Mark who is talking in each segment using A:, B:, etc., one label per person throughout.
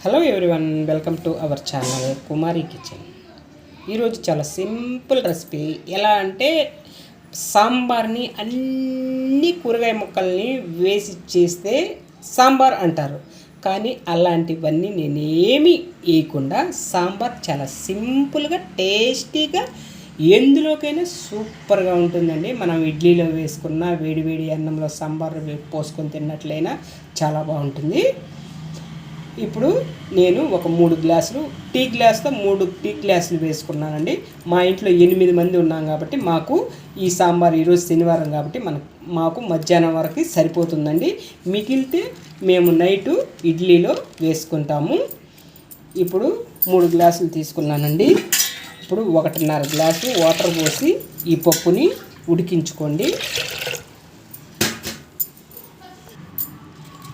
A: Hello everyone welcome to our channel Kumari kitchen ఈరోజు చాలా simple recipe. ఎలా అంటే సాంబార్ని అన్ని కూరగాయ ముక్కల్ని వేసి చేస్తే సాంబార్ అంటారు. కానీ అలాంటివన్నీ నేనేమి వేయకుండా సాంబార్ చాలా సింపుల్గా టేస్టీగా ఎందులోకైనా సూపర్గా ఉంటుందండి. మనం ఇడ్లీలో వేసుకున్న వేడి వేడి అన్నంలో సాంబార్ పోసుకొని తిన్నట్లయినా చాలా బాగుంటుంది. ఇప్పుడు నేను ఒక మూడు గ్లాసులు టీ గ్లాస్తో మూడు టీ గ్లాసులు వేసుకున్నానండి. మా ఇంట్లో ఎనిమిది మంది ఉన్నాం కాబట్టి మాకు ఈ సాంబార్ ఈరోజు శనివారం కాబట్టి మన మాకు మధ్యాహ్నం వరకు సరిపోతుందండి. మిగిలితే మేము నైటు ఇడ్లీలో వేసుకుంటాము. ఇప్పుడు మూడు గ్లాసులు తీసుకున్నానండి. ఇప్పుడు ఒకటిన్నర గ్లాసు వాటర్ పోసి ఈ పప్పుని ఉడికించుకోండి.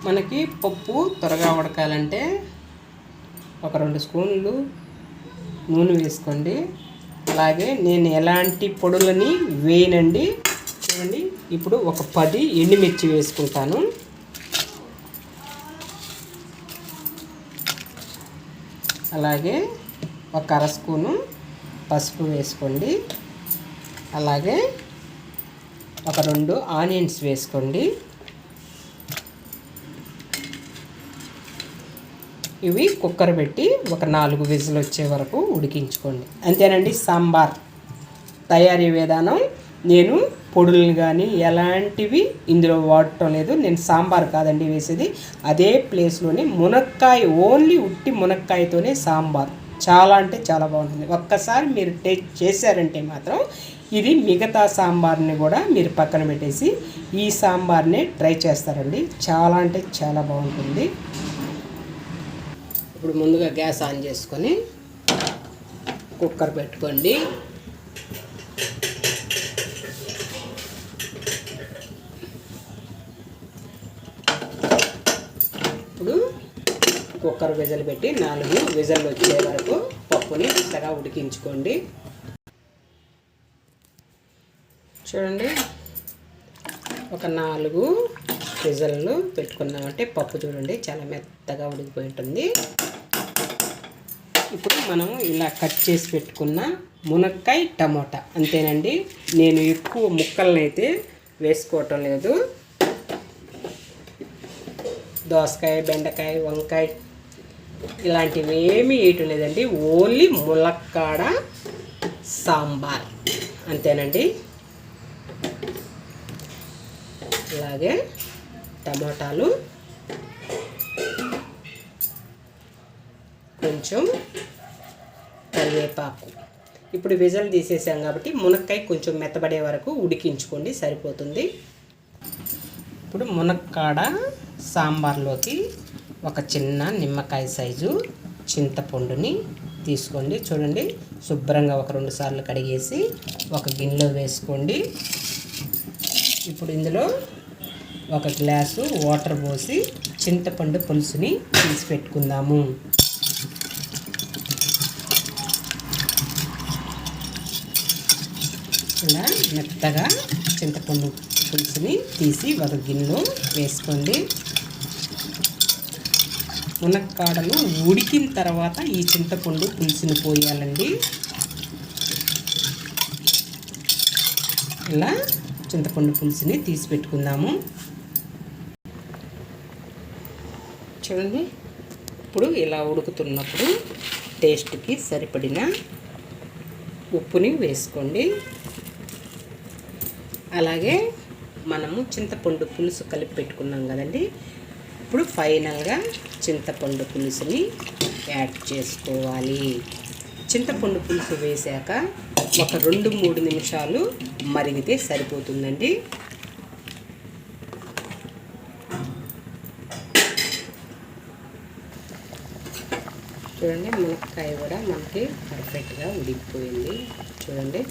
A: మనకి పప్పు త్వరగా ఉడకాలంటే ఒక రెండు స్పూన్లు నూనె వేసుకోండి. అలాగే నేను ఎలాంటి పొడులని వేయనండి. చూడండి ఇప్పుడు ఒక పది ఎండుమిర్చి వేసుకుంటాను. అలాగే ఒక అర స్పూను పసుపు వేసుకోండి. అలాగే ఒక రెండు ఆనియన్స్ వేసుకోండి. ఇవి కుక్కర్ పెట్టి ఒక నాలుగు విజిల్ వచ్చే వరకు ఉడికించుకోండి. అంతేనండి సాంబార్ తయారీ విధానం. నేను పొడులు కానీ ఎలాంటివి ఇందులో వాడటం లేదు. నేను సాంబార్ కాదండి వేసేది. అదే ప్లేస్లోనే మునక్కాయ ఓన్లీ ఉట్టి మునక్కాయతోనే సాంబార్. చాలా అంటే చాలా బాగుంటుంది. ఒక్కసారి మీరు టేస్ట్ చేశారంటే మాత్రం ఇది మిగతా సాంబార్ని కూడా మీరు పక్కన పెట్టేసి ఈ సాంబార్ని ట్రై చేస్తారండి. చాలా అంటే చాలా బాగుంటుంది. ఇప్పుడు ముందుగా గ్యాస్ ఆన్ చేసుకొని కుక్కర్ పెట్టుకోండి. ఇప్పుడు కుక్కర్ విజలు పెట్టి నాలుగు విజలు వచ్చే వరకు పప్పుని మెత్తగా ఉడికించుకోండి. చూడండి. ఒక నాలుగు విజల్లు పెట్టుకున్నామంటే పప్పు చూడండి చాలా మెత్తగా ఉడికిపోయి ఉంటుంది ఇప్పుడు మనం ఇలా కట్ చేసి పెట్టుకున్న మునక్కాయ టమోటా. అంతేనండి నేను ఎక్కువ ముక్కలను అయితే వేసుకోవటం లేదు. దోసకాయ బెండకాయ వంకాయ ఇలాంటివి ఏమీ వేయటం లేదండి. ఓన్లీ ములక్కాడ సాంబార్. అంతేనండి. అలాగే టమాటాలు కొంచెం కరివేపాకు. ఇప్పుడు విజల్ తీసేసాం కాబట్టి మునక్కాయ కొంచెం మెత్తబడే వరకు ఉడికించుకోండి సరిపోతుంది. ఇప్పుడు మునక్కాడ సాంబార్లోకి ఒక చిన్న నిమ్మకాయ సైజు చింతపండుని తీసుకోండి. చూడండి శుభ్రంగా ఒక రెండు సార్లు కడిగేసి ఒక గిన్నెలో వేసుకోండి. ఇప్పుడు ఇందులో ఒక గ్లాసు వాటర్ పోసి చింతపండు పులుసుని తీసి పెట్టుకుందాము ఇలా మెత్తగా చింతపండు పులుసుని తీసి ఒక గిన్నెలో వేసుకోండి. మునక్కాడలు ఉడికిన తర్వాత ఈ చింతపండు పులుసుని పోయాలండి. ఇలా చింతపండు పులుసుని తీసి పెట్టుకుందాము చూడండి. ఇప్పుడు ఇలా ఉడుకుతున్నప్పుడు టేస్ట్కి సరిపడిన ఉప్పుని వేసుకోండి. అలాగే మనము చింతపండు పులుసు కలిపి పెట్టుకున్నాం కదండి. ఇప్పుడు ఫైనల్గా చింతపండు పులుసుని యాడ్ చేసుకోవాలి. చింతపండు పులుసు వేశాక ఒక రెండు మూడు నిమిషాలు మరిగితే సరిపోతుందండి. చూడండి మునక్కాయ కూడా మనకి పర్ఫెక్ట్గా ఉడికిపోయింది చూడండి.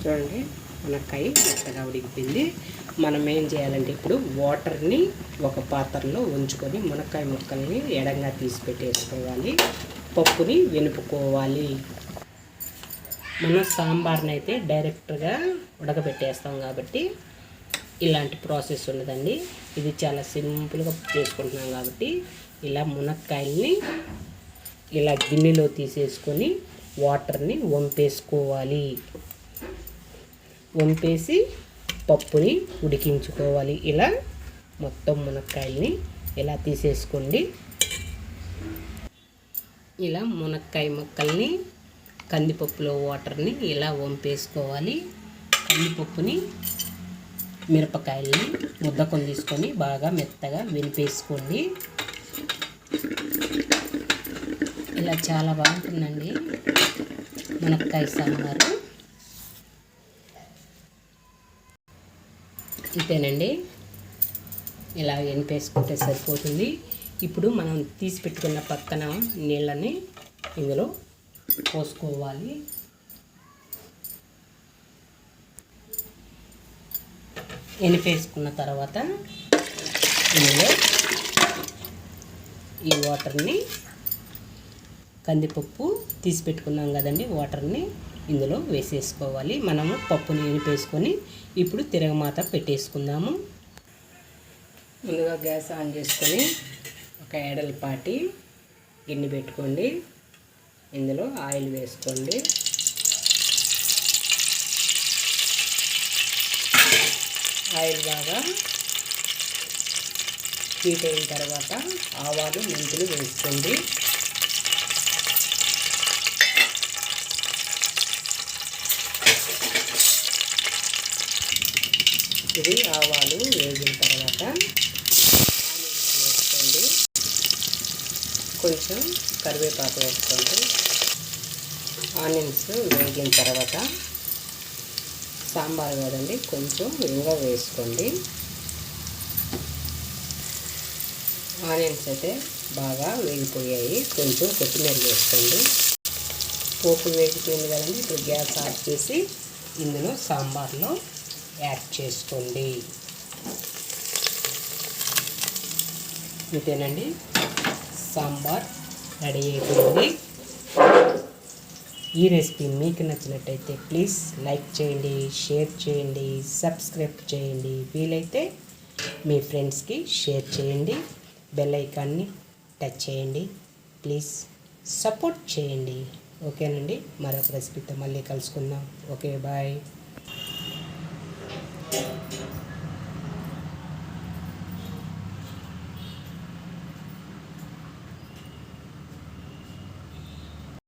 A: చూడండి మునక్కాయ మెత్తగా ఉడికిపోయింది. మనం ఏం చేయాలంటే ఇప్పుడు వాటర్ని ఒక పాత్రలో ఉంచుకొని మునక్కాయ ముక్కల్ని ఎడంగా తీసి పెట్టేసుకోవాలి. పప్పుని వెనుపుకోవాలి. మనం సాంబార్ని అయితే డైరెక్ట్గా ఉడకబెట్టేస్తాం కాబట్టి ఇలాంటి ప్రాసెస్ ఉండదండి. ఇది చాలా సింపుల్గా చేసుకుంటున్నాం కాబట్టి ఇలా మునక్కాయల్ని ఇలా గిన్నెలో తీసేసుకొని వాటర్ని వంపేసుకోవాలి. వంపేసి పప్పుని ఉడికించుకోవాలి. ఇలా మొత్తం మునక్కాయల్ని ఇలా తీసేసుకోండి. ఇలా మునక్కాయ ముక్కల్ని కందిపప్పులో వాటర్ని ఇలా వంపేసుకోవాలి. కందిపప్పుని మిరపకాయల్ని ముద్దకొని తీసుకొని బాగా మెత్తగా వెనిపేసుకోండి. ఇలా చాలా బాగుంటుందండి. మునక్కాయ సాంబారు ఇంతేనండి ఇలా వినిపేసుకుంటే సరిపోతుంది. ఇప్పుడు మనం తీసి పెట్టుకున్న పక్కన నీళ్ళని ఇందులో పోసుకోవాలి ఎనిపేసుకున్న తర్వాత ఇందులో ఈ వాటర్ని కందిపప్పు తీసి పెట్టుకున్నాం కదండి వాటర్ని ఇందులో వేసేసుకోవాలి. మనము పప్పుని ఎనిపేసుకొని ఇప్పుడు తిరగమాత పెట్టేసుకుందాము. ముందుగా గ్యాస్ ఆన్ చేసుకొని ఒక ఎడలపాటి గిన్నె పెట్టుకోండి. ఇందులో ఆయిల్ వేసుకోండి. ఆయిల్ బాగా హీట్ అయిన తర్వాత ఆవాలు మెంతులు వేసుకోండి. ఇది ఆవాలు వేగిన తర్వాత వేసుకోండి కొంచెం కరివేపాకు వేసుకోండి. ఆనియన్స్ వేగిన తర్వాత సాంబార్ కదండి కొంచెం ఇంగ వేసుకోండి. ఆనియన్స్ అయితే బాగా వేగిపోయాయి కొంచెం కొత్తిమీర వేసుకోండి. పోపు వేగిపోయింది కదండి ఇప్పుడు గ్యాస్ ఆఫ్ చేసి ఇందులో సాంబార్లో యాడ్ చేసుకోండి. అంతేనండి సాంబార్ రెడీ అయిపోయింది. ఈ రెసిపీ మీకు నచ్చినట్టయితే ప్లీజ్ లైక్ చేయండి షేర్ చేయండి సబ్స్క్రైబ్ చేయండి. వీలైతే మీ ఫ్రెండ్స్కి షేర్ చేయండి బెల్ ఐకాన్ని టచ్ చేయండి. ప్లీజ్ సపోర్ట్ చేయండి. ఓకేనండి? మరొక రెసిపీతో మళ్ళీ కలుసుకుందాం. Okay bye.